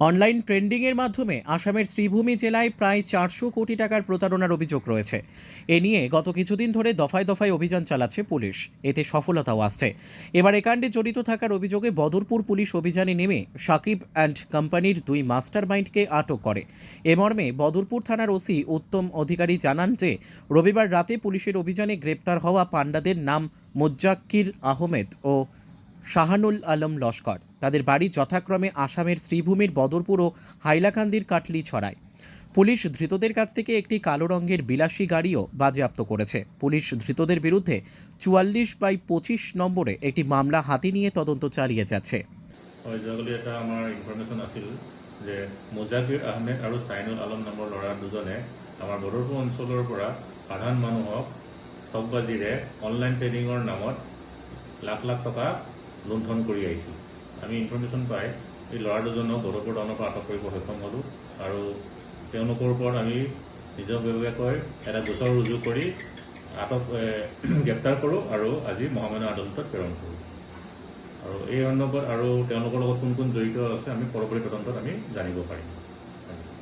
Online ট্রেন্ডিংয়ের মাধ্যমে আসামের শ্রীভূমি জেলায় প্রায় চারশো কোটি টাকার প্রতারণার অভিযোগ রয়েছে। এ নিয়ে গত কিছুদিন ধরে দফায় দফায় অভিযান চালাচ্ছে পুলিশ। এতে সফলতাও আসছে। এবার একাণ্ডে জড়িত থাকার অভিযোগে বদরপুর পুলিশ অভিযানে নেমে সাকিব অ্যান্ড কোম্পানির দুই মাস্টার মাইন্ডকে আটক করে। এ মর্মে বদরপুর থানার ওসি উত্তম অধিকারী জানান যে, রবিবার রাতে পুলিশের অভিযানে গ্রেপ্তার হওয়া পাণ্ডাদের নাম মোজ্জাক্কির আহমেদ ও শাহানুল আলম লস্কর। তাদের বাড়ি যথাক্রমে আসামের শ্রীভূমির বদরপুর ও হাইলাকান্দির কাটলি ছড়ায়। পুলিশ ধৃতদের কাছ থেকে একটি কালো রঙের বিলাসী গাড়িও বাজেয়াপ্ত করেছে। পুলিশ ধৃতদের বিরুদ্ধে চুয়াল্লিশ বাই পঁচিশ নম্বরে একটি মামলা হাতে নিয়ে তদন্ত চালিয়ে যাচ্ছে। এটা আমাৰ ইনফৰ্মেশ্যন আছিল যে মোজাকিৰ আহমেদ আৰু চাইনুল আলম নামৰ ল'ৰা দুজনে আমাৰ অঞ্চলৰ পৰা সাধাৰণ মানুহক ঠগবাজিৰে অনলাইন ট্ৰেডিঙৰ নামত লাখ লাখ টকা লুণ্ঠন কৰি আহিছিল। আমি ইনফৰ্মেশ্যন পাই এই ল'ৰা দুজনক বদৰপুৰ টাউনৰ পৰা আটক কৰিব সক্ষম হ'লোঁ আৰু তেওঁলোকৰ ওপৰত আমি নিজাববীয়াকৈ এটা গোচৰ ৰুজু কৰি আটক গ্ৰেপ্তাৰ কৰোঁ আৰু আজি মহামান্য আদালতত প্ৰেৰণ কৰোঁ। আৰু এই সন্দৰ্ভত আৰু তেওঁলোকৰ লগত কোন কোন জড়িত আছে আমি পৰৱৰ্তী তদন্তত আমি জানিব পাৰিম।